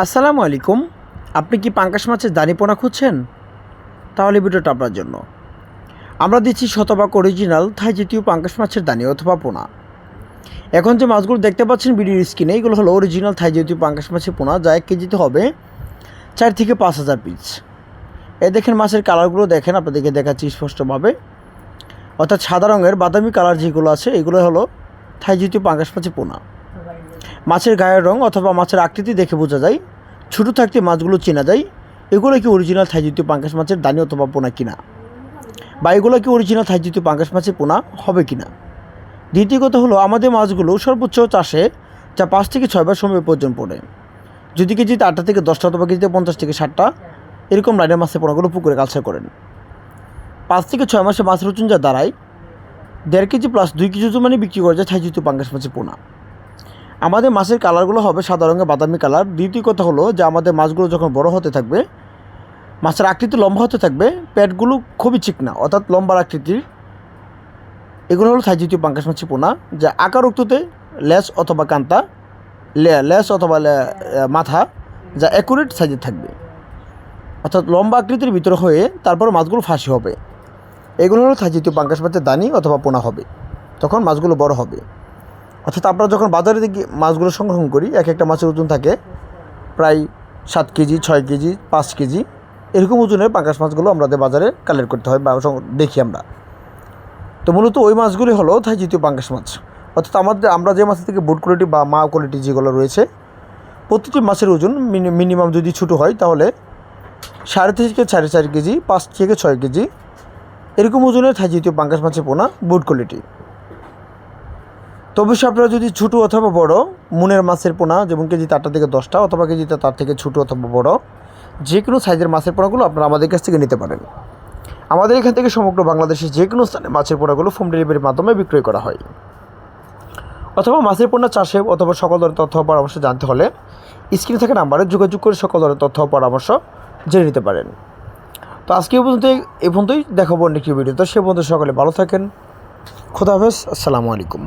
আসসালামু আলাইকুম। আপনি কি পাঙ্কাশ মাছের দানি পোনা খুঁজছেন? তাহলে ভিডিওটা আপনার জন্য। আমরা দিচ্ছি শতভাগ অরিজিনাল থাই জাতীয় পাঙ্কাশ মাছের দানি অথবা পোনা। এখন যে মাছগুলো দেখতে পাচ্ছেন ভিডিওর স্ক্রিনে, এগুলো হলো অরিজিনাল থাই জাতীয় পাঙ্কাশ মাছের পোনা, যা এক কেজিতে হবে চার থেকে পাঁচ হাজার পিস এ দেখেন মাছের কালারগুলো দেখেন, আপনাদেরকে দেখাচ্ছি স্পষ্টভাবে। অর্থাৎ সাদা রঙের বাদামি কালার যেগুলো আছে এগুলো হলো থাই জাতীয় পাঙ্কাশ মাছের পোনা। মাছের গায়ের রং অথবা মাছের আকৃতি দেখে বোঝা যায়। ছোটো থাকতে মাছগুলো চেনা যায়। এগুলো কি অরিজিনাল থাইজাতীয় পাঙ্কাশ মাছের দানি অথবা পোনা কিনা? বা এগুলো কি অরিজিনাল থাইজাতীয় পাঙ্কাশ মাছের পোনা হবে কিনা? দ্বিতীয় কথা হলো, আমাদের মাছগুলো সর্বোচ্চ চাষে যা পাঁচ থেকে ছয়বার সময় পর্যন্ত পড়ে। যদি কেজিতে আটটা থেকে দশটা অথবা কেজিতে পঞ্চাশ থেকে ষাটটা, এরকম লাইনের মাছের পোনাগুলো পুকুরে কালচার করেন। পাঁচ থেকে ছয় মাসে মাছের ওজন যা দাঁড়ায়, দেড় কেজি প্লাস দুই কেজি ওজন মানে বিক্রি করা যায় থাইজাতীয় পাঙ্কাশ মাছের পোনা। আমাদের মাছের কালারগুলো হবে সাদা রঙের বাদামি কালার। দ্বিতীয় কথা হলো যে আমাদের মাছগুলো যখন বড় হতে থাকবে, মাছের আকৃতি লম্বা হতে থাকবে, পেটগুলো খুবই চিকনা, অর্থাৎ লম্বার আকৃতির। এগুলো হলো থাইজিতীয় পাঙ্কাশ মাছের পোনা, যা আকার উক্ততে লেস অথবা কান্তা, লে- লেস অথবা মাথা, যা অ্যাকুরেট সাইজের থাকবে। অর্থাৎ লম্বা আকৃতির ভিতরে হয়ে তারপর মাছগুলো ফাঁসি হবে। এগুলো হলো থাইজিতীয় পাঙ্কাশ মাছের দানি অথবা পোনা হবে, তখন মাছগুলো বড় হবে। অর্থাৎ আমরা যখন বাজারে থেকে মাছগুলো সংগ্রহণ করি, এক একটা মাছের ওজন থাকে প্রায় সাত কেজি, ছয় কেজি, পাঁচ কেজি। এরকম ওজনের পাঙ্কাশ মাছগুলো আমাদের বাজারে কালেক্ট করতে হয় বা দেখি আমরা। তো মূলত ওই মাছগুলি হলো থাই জাতীয় পাঙ্কাশ মাছ। অর্থাৎ আমাদের আমরা যে মাছের থেকে বুট কোয়ালিটি বা মা কোয়ালিটি যেগুলো রয়েছে, প্রতিটি মাছের ওজন মিনিমাম যদি ছোটো হয় তাহলে সাড়ে থেকে সাড়ে চার কেজি, পাঁচ থেকে ছয় কেজি। এরকম ওজনের থাই জাতীয় পাঙ্কাশ মাছের পোনা বুট কোয়ালিটি তো অবশ্যই আপনারা যদি ছোটো অথবা বড়, মুনের মাছের পোনা, যেমন কেজি তারটা থেকে দশটা অথবা কেজিতে তার থেকে ছোটো অথবা বড় যে কোনো সাইজের মাছের পোনাগুলো আপনারা আমাদের কাছ থেকে নিতে পারেন। আমাদের এখান থেকে সমগ্র বাংলাদেশে যে কোনো স্থানে মাছের পোনাগুলো হোম ডেলিভারির মাধ্যমে বিক্রয় করা হয়। অথবা মাছের পোনা চাষে অথবা সকল ধরনের তথ্য পরামর্শ জানতে হলে স্ক্রিনে থাকা নাম্বারে যোগাযোগ করে সকল ধরনের তথ্য পরামর্শ জেনে নিতে পারেন। তো আজকে এই পর্যন্ত এই পর্যন্তই দেখাবো অন্য একটি ভিডিও তো সে পর্যন্ত সকলে ভালো থাকেন। খোদা হাফেজ। আসসালামু আলাইকুম।